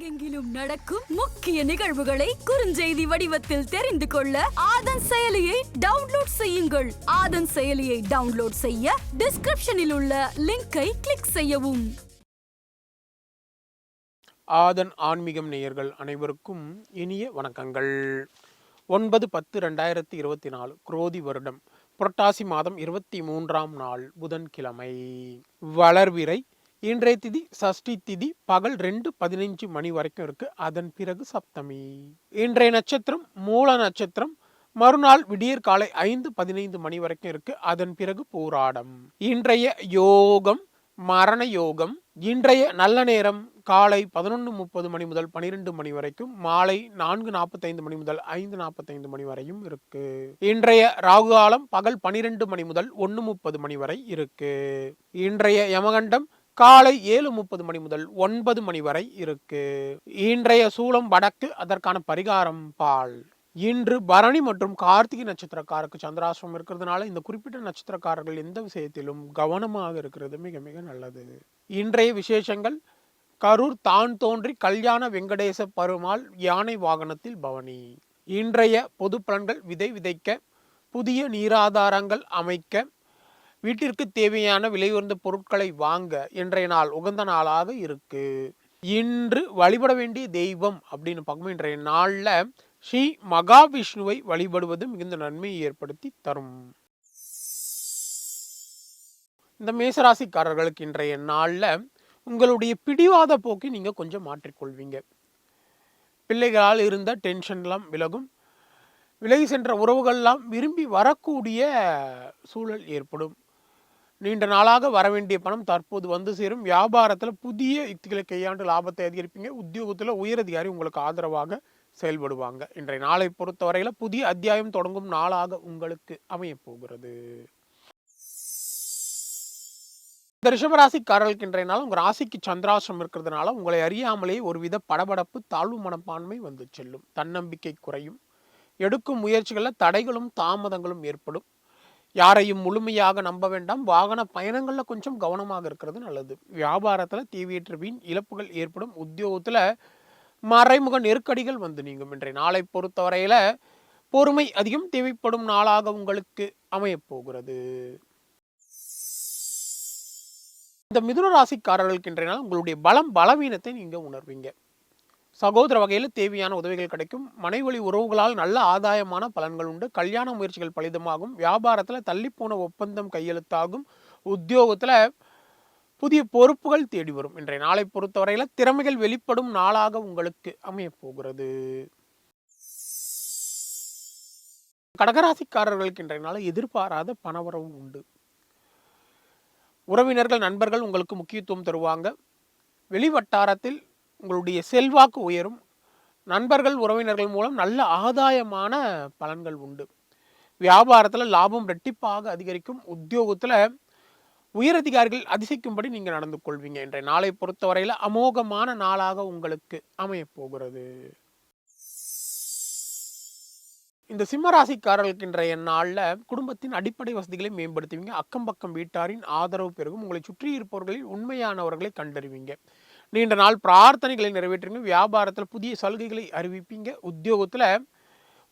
உலகெங்கிலும் நடக்கும் முக்கிய நிகழ்வுகளை குறுஞ்செய்தி வடிவத்தில் தெரிந்து கொள்ள ஆதன் செயலியை டவுன்லோட் செய்யுங்கள். ஆதன் செயலியை டவுன்லோட் செய்ய டிஸ்கிரிப்ஷனில் உள்ள லிங்கை கிளிக் செய்யவும். ஆதன் ஆன்மீகம் நேயர்கள் அனைவருக்கும் இனிய வணக்கங்கள். ஒன்பது பத்து ரெண்டாயிரத்தி இருபத்தி நாலு குரோதி வருடம். புரட்டாசி மாதம் இருபத்தி மூன்றாம் நாள் புதன்கிழமை. வளர்விரை இன்றைய திதி சஷ்டி திதி பகல் ரெண்டு பதினைஞ்சு மணி வரைக்கும் இருக்கு. அதன் பிறகு சப்தமி. இன்றைய நட்சத்திரம் மூல நட்சத்திரம். மறுநாள் விடியற் காலை ஐந்து பதினைந்து மணி வரைக்கும் இருக்கு. அதன் பிறகு போராடம். இன்றைய யோகம் மரண யோகம். இன்றைய நல்ல நேரம் காலை பதினொன்று முப்பது மணி முதல் பனிரெண்டு மணி வரைக்கும். மாலை நான்கு நாற்பத்தைந்து மணி முதல் ஐந்து நாற்பத்தைந்து மணி வரையும் இருக்கு. இன்றைய ராகு காலம் பகல் பனிரெண்டு மணி முதல் ஒன்று முப்பது மணி வரை இருக்கு. இன்றைய யமகண்டம் காலை ஏழு முப்பது மணி முதல் ஒன்பது மணி வரை இருக்கு. இன்றைய சூலம் வடக்கு அதற்கான பரிகாரம் பால். இன்று பரணி மற்றும் கார்த்திகை நட்சத்திரக்காரருக்கு சந்திராசிரமம் இருக்கிறதுனால இந்த குறிப்பிட்ட நட்சத்திரக்காரர்கள் எந்த விஷயத்திலும் கவனமாக இருக்கிறது மிக மிக நல்லது. இன்றைய விசேஷங்கள் கரூர் தான் தோன்றி கல்யாண வெங்கடேச பருமாள் யானை வாகனத்தில் பவனி. இன்றைய பொது பலன்கள் விதை விதைக்க புதிய நீராதாரங்கள் அமைக்க வீட்டிற்கு தேவையான விலை உயர்ந்த பொருட்களை வாங்க இன்றைய நாள் உகந்த நாளாக இருக்கு. இன்று வழிபட வேண்டிய தெய்வம் அப்படின்னு பார்க்கும் இன்றைய நாளில் ஸ்ரீ மகாவிஷ்ணுவை வழிபடுவது மிகுந்த நன்மையை ஏற்படுத்தி தரும். இந்த மேசராசிக்காரர்களுக்கு இன்றைய நாளில் உங்களுடைய பிடிவாத போக்கை நீங்கள் கொஞ்சம் மாற்றிக்கொள்வீங்க. பிள்ளைகளால் இருந்த டென்ஷன்லாம் விலகும். விலகி சென்ற உறவுகள்லாம் விரும்பி வரக்கூடிய சூழல் ஏற்படும். நீண்ட நாளாக வர வேண்டிய பணம் தற்போது வந்து சேரும். வியாபாரத்தில் புதிய யுக்திகளை கையாண்டு லாபத்தை அதிகரிப்பீங்க. உத்தியோகத்தில் உயரதிகாரி உங்களுக்கு ஆதரவாக செயல்படுவாங்க. இன்றைய நாளை பொறுத்தவரையில் புதிய அத்தியாயம் தொடங்கும் நாளாக உங்களுக்கு அமையப்போகிறது இந்த ரிஷபராசிக்காரர்களுக்கு இன்றைய நாள் உங்கள் ராசிக்கு சந்திராசிரம் இருக்கிறதுனால உங்களை அறியாமலேயே ஒருவித படபடப்பு தாழ்வு மனப்பான்மை வந்து செல்லும். தன்னம்பிக்கை குறையும். எடுக்கும் முயற்சிகளில் தடைகளும் தாமதங்களும் ஏற்படும். யாரையும் முழுமையாக நம்ப வேண்டாம். வாகன பயணங்களில் கொஞ்சம் கவனமாக இருக்கிறது நல்லது. வியாபாரத்தில் தேவையற்ற வீண் இழப்புகள் ஏற்படும். உத்தியோகத்தில் மறைமுக நெருக்கடிகள் வந்து நீங்கும். இன்றைய நாளை பொறுத்தவரையில் பொறுமை அதிகம். தேவைப்படும் நாளாக உங்களுக்கு அமையப்போகிறது இந்த மிதுன ராசிக்காரர்களுக்கு இன்றைய நாள் உங்களுடைய பலம் பலவீனத்தை நீங்கள் உணர்வீங்க. சகோதர வகையில் தேவையான உதவிகள் கிடைக்கும். மனைவழி உறவுகளால் நல்ல ஆதாயமான பலன்கள் உண்டு. கல்யாண முயற்சிகள் பலிதமாகும். வியாபாரத்தில் தள்ளிப்போன ஒப்பந்தம் கையெழுத்தாகும். உத்தியோகத்தில் புதிய பொறுப்புகள் தேடி வரும். இன்றைய நாளை பொறுத்தவரையில் திறமைகள் வெளிப்படும் நாளாக உங்களுக்கு அமையப்போகிறது கடகராசிக்காரர்களுக்கு இன்றைய நாள் எதிர்பாராத பணவரவு உண்டு. உறவினர்கள் நண்பர்கள் உங்களுக்கு முக்கியத்துவம் தருவாங்க. வெளிவட்டாரத்தில் உங்களுடைய செல்வாக்கு உயரும். நண்பர்கள் உறவினர்கள் மூலம் நல்ல ஆதாயமான பலன்கள் உண்டு. வியாபாரத்தில் லாபம் ரெட்டிப்பாக அதிகரிக்கும். உத்தியோகத்தில் உயரதிகாரிகள் அதிசயிக்கும்படி நீங்கள் நடந்து கொள்வீங்க. இன்றைய நாளை பொறுத்தவரையில் அமோகமான நாளாக உங்களுக்கு அமையப்போகிறது இந்த சிம்மராசிக்காரர்களுக்கு இன்றைய நாளில் குடும்பத்தின் அடிப்படை வசதிகளை மேம்படுத்துவீங்க. அக்கம் பக்கம் வீட்டாரின் ஆதரவு பெருகும். உங்களை சுற்றி இருப்பவர்களில் உண்மையானவர்களை கண்டறிவீங்க. நீண்ட நாள் பிரார்த்தனைகளை நிறைவேற்றுங்க. வியாபாரத்தில் புதிய சலுகைகளை அறிவிப்பீங்க. உத்தியோகத்தில்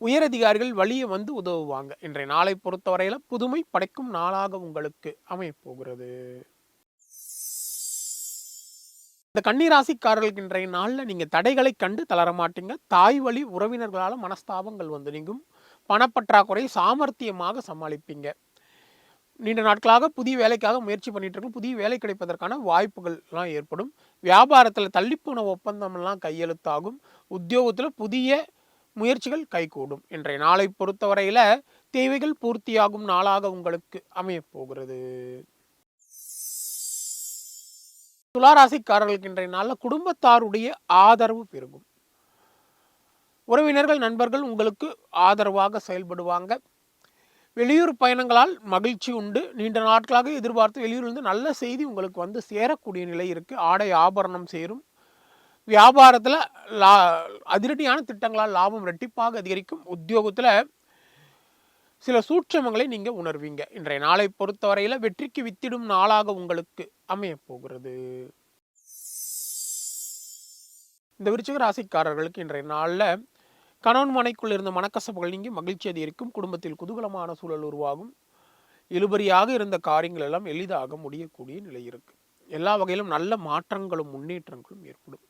உயரதிகாரிகள் வழியே வந்து உதவுவாங்க. இன்றைய நாளை பொறுத்தவரையில் புதுமை படைக்கும் நாளாக உங்களுக்கு அமையப்போகிறது. இந்த கன்னிராசிக்காரர்களுக்கு இன்றைய நாளில் நீங்கள் தடைகளை கண்டு தளர மாட்டீங்க. தாய் வழி உறவினர்களால் மனஸ்தாபங்கள் வந்து நீங்கும். பணப்பற்றாக்குறை சாமர்த்தியமாக சமாளிப்பீங்க. நீண்ட நாட்களாக புதிய வேலைக்காக முயற்சி பண்ணிட்டு இருக்கோம் புதிய வேலை கிடைப்பதற்கான வாய்ப்புகள்லாம் ஏற்படும். வியாபாரத்தில் தள்ளிப்போன ஒப்பந்தம்லாம் கையெழுத்தாகும். உத்தியோகத்தில் புதிய முயற்சிகள் கைகூடும். இன்றைய நாளை பொறுத்தவரையில் தேவைகள் பூர்த்தியாகும் நாளாக உங்களுக்கு அமையப் போகிறது துளாராசிக்காரர்களுக்கு இன்றைய நாளில் குடும்பத்தாருடைய ஆதரவு பெருகும். உறவினர்கள் நண்பர்கள் உங்களுக்கு ஆதரவாக செயல்படுவாங்க. வெளியூர் பயணங்களால் மகிழ்ச்சி உண்டு. நீண்ட நாட்களாக எதிர்பார்த்து வெளியூர்லேருந்து நல்ல செய்தி உங்களுக்கு வந்து சேரக்கூடிய நிலை இருக்குது ஆடை ஆபரணம் சேரும். வியாபாரத்தில் லா அதிரடியான திட்டங்களால் லாபம் ரெட்டிப்பாக அதிகரிக்கும். உத்தியோகத்தில் சில சூட்சமங்களை நீங்கள் உணர்வீங்க. இன்றைய நாளை பொறுத்தவரையில் வெற்றிக்கு வித்திடும் நாளாக உங்களுக்கு அமையப் போகிறது. இந்த விருச்சிக ராசிக்காரர்களுக்கு இன்றைய நாளில் கணவன் மனைக்குள் இருந்த மனக்கசப்புகள் நீங்கி மகிழ்ச்சி அதிகரிக்கும் குடும்பத்தில் குதூகலமான சூழல் உருவாகும். இழுபறியாக இருந்த காரியங்கள் எல்லாம் எளிதாக முடியக்கூடிய நிலை இருக்கு. எல்லா வகையிலும் நல்ல மாற்றங்களும் முன்னேற்றங்களும் ஏற்படும்.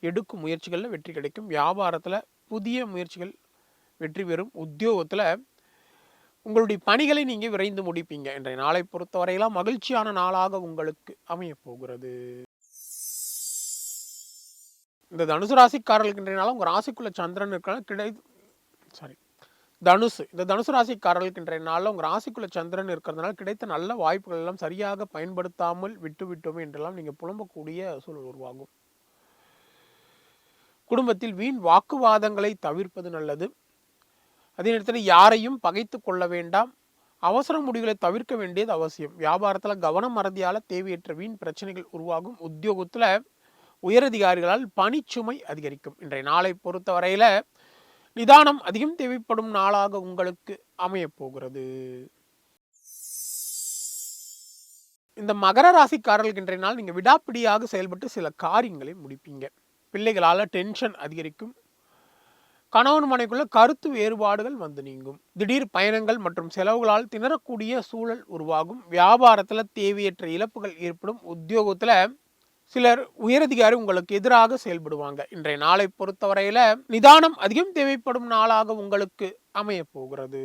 எடுக்கும் முயற்சிகளில் வெற்றி கிடைக்கும். வியாபாரத்தில் புதிய முயற்சிகள் வெற்றி பெறும். உத்தியோகத்தில் உங்களுடைய பணிகளை நீங்கள் விரைந்து முடிப்பீங்க. இன்றைய நாளை பொறுத்தவரையெல்லாம் மகிழ்ச்சியான நாளாக உங்களுக்கு அமையப் போகிறது. இந்த தனுசு ராசிக்காரர்களுக்கு இன்றைய நாள் உங்கள் ராசிக்குள்ள சந்திரன் இருக்கலாம் கிடை சாரி தனுசு இந்த தனுசு ராசிக்காரர்களுக்கு இன்றைய நாளில் உங்கள் ராசிக்குள்ள சந்திரன் இருக்கிறதுனால கிடைத்த நல்ல வாய்ப்புகள் எல்லாம் சரியாக பயன்படுத்தாமல் விட்டு விட்டோமே என்றெல்லாம் நீங்கள் புலம்பக்கூடிய சூழல் உருவாகும். குடும்பத்தில் வீண் வாக்குவாதங்களை தவிர்ப்பது நல்லது. அதே நேரத்தில் யாரையும் பகைத்து கொள்ள வேண்டாம். அவசர முடிவுகளை தவிர்க்க வேண்டியது அவசியம். வியாபாரத்தில் கவனம் மறதியால் தேவையற்ற வீண் பிரச்சனைகள் உருவாகும். உத்தியோகத்தில் உயரதிகாரிகளால் பணிச்சுமை அதிகரிக்கும். இன்றைய நாளை பொறுத்தவரையில் நிதானம் அதிகம் தேவைப்படும் நாளாக உங்களுக்கு அமையப்போகிறது இந்த மகர ராசிக்காரர்களுக்கு இன்றைய நாள் நீங்கள் விடாப்பிடியாக செயல்பட்டு சில காரியங்களை முடிப்பீங்க. பிள்ளைகளால் டென்ஷன் அதிகரிக்கும். கணவன் மனைக்குள்ள கருத்து வேறுபாடுகள் வந்து நீங்கும். திடீர் பயணங்கள் மற்றும் செலவுகளால் திணறக்கூடிய சூழல் உருவாகும். வியாபாரத்தில் தேவையற்ற இழப்புகள் ஏற்படும். உத்தியோகத்தில் சிலர் உயரதிகாரி உங்களுக்கு எதிராக செயல்படுவாங்க. இன்றைய நாளை பொறுத்தவரையில நிதானம் அதிகம் தேவைப்படும் நாளாக உங்களுக்கு அமைய போகிறது.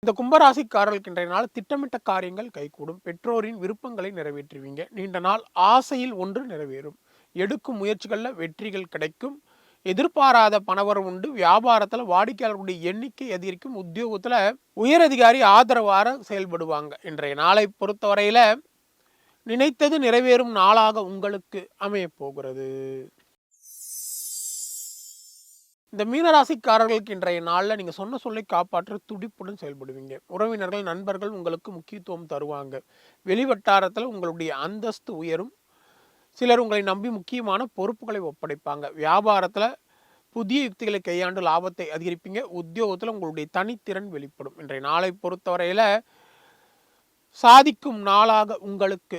இந்த கும்பராசிக்காரர்களுக்கு இன்றைய நாள் திட்டமிட்ட காரியங்கள் கைகூடும். பெற்றோரின் விருப்பங்களை நிறைவேற்றுவீங்க. நீண்ட நாள் ஆசையில் ஒன்று நிறைவேறும். எடுக்கும் முயற்சிகளில் வெற்றிகள் கிடைக்கும். எதிர்பாராத பணவரம் உண்டு. வியாபாரத்தில் வாடிக்கையாளர்களுடைய எண்ணிக்கை அதிகரிக்கும். உத்தியோகத்தில் உயரதிகாரி ஆதரவாக செயல்படுவாங்க. இன்றைய நாளை பொறுத்தவரையில நினைத்தது நிறைவேறும் நாளாக உங்களுக்கு அமையப்போகிறது. இந்த மீனராசிக்காரர்களுக்கு இன்றைய நாளில் நீங்கள் சொன்ன சொல்லை காப்பாற்ற துடிப்புடன் செயல்படுவீங்க. உறவினர்கள் நண்பர்கள் உங்களுக்கு முக்கியத்துவம் தருவாங்க. வெளிவட்டாரத்தில் உங்களுடைய அந்தஸ்து உயரும். சிலர் உங்களை நம்பி முக்கியமான பொறுப்புகளை ஒப்படைப்பாங்க. வியாபாரத்தில் புதிய யுக்திகளை கையாண்டு லாபத்தை அதிகரிப்பீங்க. உத்தியோகத்தில் உங்களுடைய தனித்திறன் வெளிப்படும். இன்றைய நாளை பொறுத்தவரையில் சாதிக்கும் நாளாக உங்களுக்கு